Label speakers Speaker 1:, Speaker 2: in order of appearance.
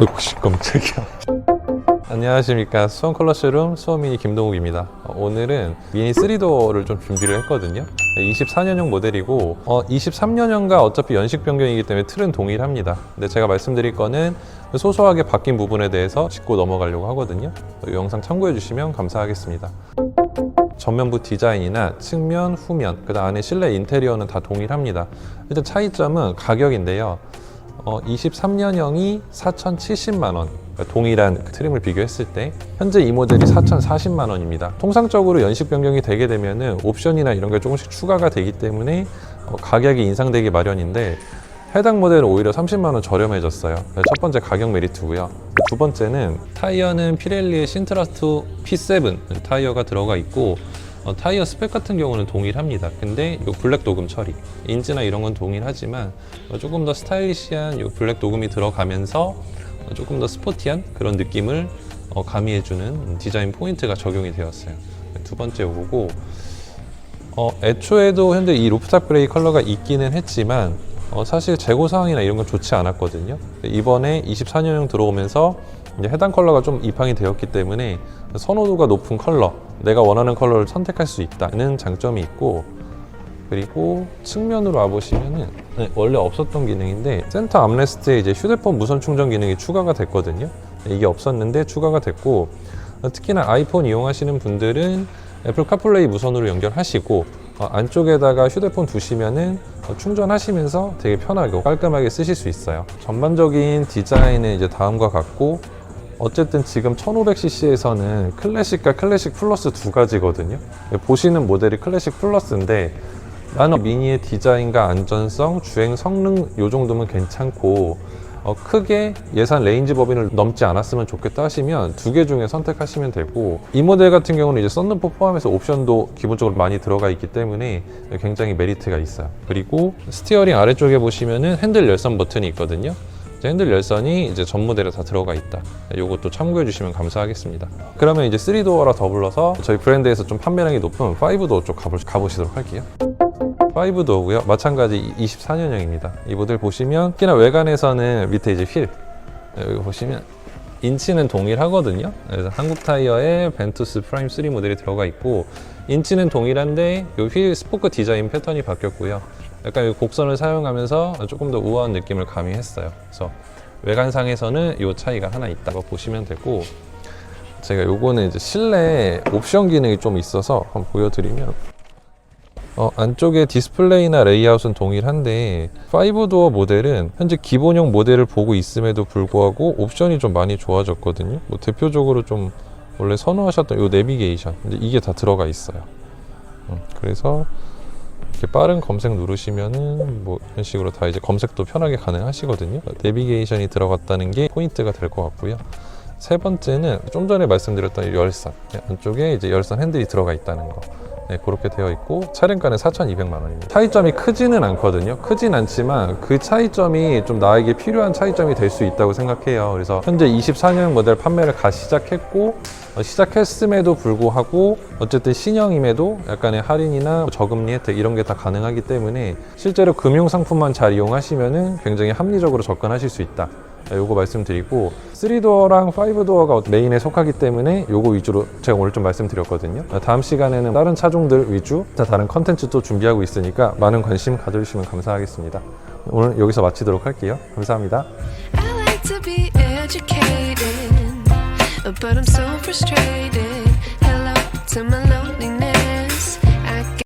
Speaker 1: 혹시 깜짝이야. 안녕하십니까 수원 컬러쇼룸 수원미니 김동욱입니다 어, 오늘은 미니 3도어를 좀 준비를 했거든요 24년형 모델이고 어, 23년형과 어차피 연식 변경이기 때문에 틀은 동일합니다 근데 제가 말씀드릴 거는 소소하게 바뀐 부분에 대해서 짚고 넘어가려고 하거든요 이 영상 참고해 주시면 감사하겠습니다 전면부 디자인이나 측면, 후면, 그 다음 안에 실내 인테리어는 다 동일합니다. 일단 차이점은 가격인데요. 어, 23년형이 4,070만 원. 그러니까 동일한 그 트림을 비교했을 때 현재 이 모델이 4,040만 원입니다. 통상적으로 연식 변경이 되게 되면은 옵션이나 이런 게 조금씩 추가가 되기 때문에 어, 가격이 인상되기 마련인데 해당 모델은 오히려 30만 원 저렴해졌어요. 첫 번째 가격 메리트고요. 두 번째는 타이어는 피렐리의 신트라스 P7 타이어가 들어가 있고 어, 타이어 스펙 같은 경우는 동일합니다. 근데 이 블랙 도금 처리, 인즈나 이런 건 동일하지만 어, 조금 더 스타일리시한 이 블랙 도금이 들어가면서 어, 조금 더 스포티한 그런 느낌을 어, 가미해주는 디자인 포인트가 적용이 되었어요. 두 번째 요거고 어, 애초에도 현재 이 루프탑 그레이 컬러가 있기는 했지만 어, 사실 재고 상황이나 이런 건 좋지 않았거든요. 이번에 24년형 들어오면서 이제 해당 컬러가 좀 입항이 되었기 때문에 선호도가 높은 컬러, 내가 원하는 컬러를 선택할 수 있다는 장점이 있고 그리고 측면으로 와보시면은 네, 원래 없었던 기능인데 센터 암레스트에 이제 휴대폰 무선 충전 기능이 추가가 됐거든요. 이게 없었는데 추가가 됐고 특히나 아이폰 이용하시는 분들은 애플 카플레이 무선으로 연결하시고 어, 안쪽에다가 휴대폰 두시면은 어, 충전하시면서 되게 편하고 깔끔하게 쓰실 수 있어요. 전반적인 디자인은 이제 다음과 같고 어쨌든 지금 1500cc에서는 클래식과 클래식 플러스 두 가지거든요. 보시는 모델이 클래식 플러스인데 나는 미니의 디자인과 안전성, 주행 성능 요 정도면 괜찮고 어, 크게 예산 레인지 법인을 넘지 않았으면 좋겠다 하시면 두 개 중에 선택하시면 되고 이 모델 같은 경우는 이제 썬루프 포함해서 옵션도 기본적으로 많이 들어가 있기 때문에 굉장히 메리트가 있어요. 그리고 스티어링 아래쪽에 보시면은 핸들 열선 버튼이 있거든요. 핸들 열선이 이제 전 모델에 다 들어가 있다. 이것도 참고해 주시면 감사하겠습니다. 그러면 이제 3도어라 더불어서 저희 브랜드에서 좀 판매량이 높은 5도어 쪽 가보, 가보시도록 할게요. 5도어고요. 마찬가지 24년형입니다. 이 모델 보시면 특히나 외관에서는 밑에 이제 휠 여기 보시면 인치는 동일하거든요. 그래서 한국 타이어에 벤투스 프라임 3 모델이 들어가 있고 인치는 동일한데 이 휠 스포크 디자인 패턴이 바뀌었고요. 약간 이 곡선을 사용하면서 조금 더 우아한 느낌을 가미했어요. 그래서 외관상에서는 이 차이가 하나 있다고 보시면 되고 제가 요거는 이제 실내 옵션 기능이 좀 있어서 한번 보여드리면 어, 안쪽에 디스플레이나 레이아웃은 동일한데 5도어 모델은 현재 기본형 모델을 보고 있음에도 불구하고 옵션이 좀 많이 좋아졌거든요. 뭐 대표적으로 좀 원래 선호하셨던 이 내비게이션 이제 이게 다 들어가 있어요. 음, 그래서 이렇게 빠른 검색 누르시면은 뭐 이런 식으로 다 이제 검색도 편하게 가능하시거든요. 내비게이션이 들어갔다는 게 포인트가 될 것 같고요. 세 번째는 좀 전에 말씀드렸던 이 열선 네, 안쪽에 이제 열선 핸들이 들어가 있다는 거. 네, 그렇게 되어 있고 차량가는 4,200만 원입니다. 차이점이 크지는 않거든요. 크진 않지만 그 차이점이 좀 나에게 필요한 차이점이 될 수 있다고 생각해요. 그래서 현재 24년 모델 판매를 가 시작했고 어, 시작했음에도 불구하고 어쨌든 신형임에도 약간의 할인이나 저금리 혜택 이런 게 다 가능하기 때문에 실제로 금융 상품만 잘 이용하시면은 굉장히 합리적으로 접근하실 수 있다. 네, 요거 말씀드리고 3도어랑 5도어가 메인에 속하기 때문에 요거 위주로 제가 오늘 좀 말씀드렸거든요. 다음 시간에는 다른 차종들 위주 다른 컨텐츠 또 준비하고 있으니까 많은 관심 가져주시면 감사하겠습니다. 오늘 여기서 마치도록 할게요. 감사합니다.
Speaker 2: But I'm so frustrated.